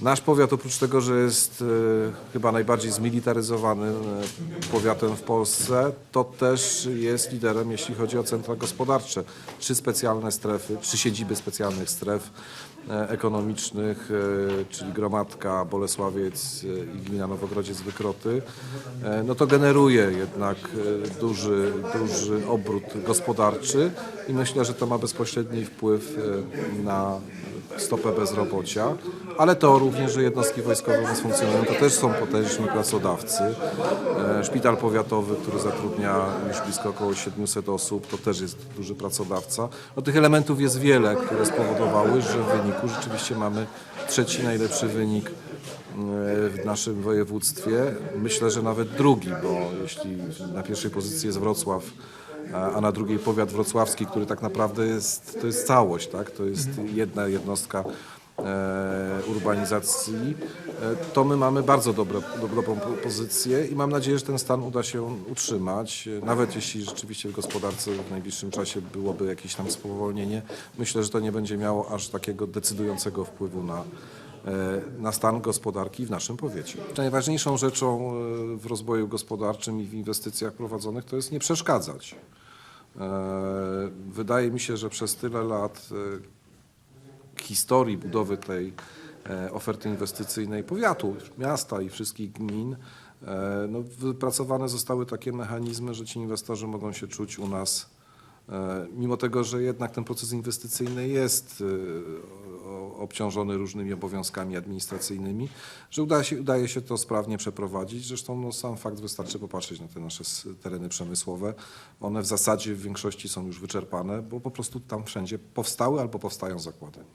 Nasz powiat oprócz tego, że jest e, chyba najbardziej zmilitaryzowanym e, powiatem w Polsce, to też jest liderem, jeśli chodzi o centra gospodarcze. Trzy specjalne strefy, trzy siedziby specjalnych stref e, ekonomicznych, czyli Gromadka, Bolesławiec i gmina Nowogrodziec-Wykroty, e, no to generuje jednak duży, duży obrót gospodarczy i myślę, że to ma bezpośredni wpływ na stopę bezrobocia, ale to również, że jednostki wojskowe u nas funkcjonują, to też są potężni pracodawcy. E, Szpital powiatowy, który zatrudnia już blisko około 700 osób, to też jest duży pracodawca. No, tych elementów jest wiele, które spowodowały, że w wyniku rzeczywiście mamy trzeci najlepszy wynik e, w naszym województwie. Myślę, że nawet drugi, bo jeśli na pierwszej pozycji jest Wrocław, a na drugiej powiat wrocławski, który tak naprawdę jest, to jest całość, tak? to jest jedna jednostka e, urbanizacji, e, to my mamy bardzo dobre, dobrą po- pozycję i mam nadzieję, że ten stan uda się utrzymać. Nawet jeśli rzeczywiście w gospodarce w najbliższym czasie byłoby jakieś tam spowolnienie, myślę, że to nie będzie miało aż takiego decydującego wpływu na, na stan gospodarki w naszym powiecie. Najważniejszą rzeczą e, w rozwoju gospodarczym i w inwestycjach prowadzonych to jest nie przeszkadzać. E, Wydaje mi się, że przez tyle lat e, historii budowy tej e, oferty inwestycyjnej powiatu, miasta i wszystkich gmin, e, no, wypracowane zostały takie mechanizmy, że ci inwestorzy mogą się czuć u nas, e, mimo tego, że jednak ten proces inwestycyjny jest e, obciążony różnymi obowiązkami administracyjnymi, że się, udaje się to sprawnie przeprowadzić. Zresztą no, sam fakt wystarczy popatrzeć na te nasze tereny przemysłowe. One w zasadzie w większości są już wyczerpane, bo po prostu tam wszędzie powstały albo powstają zakłady.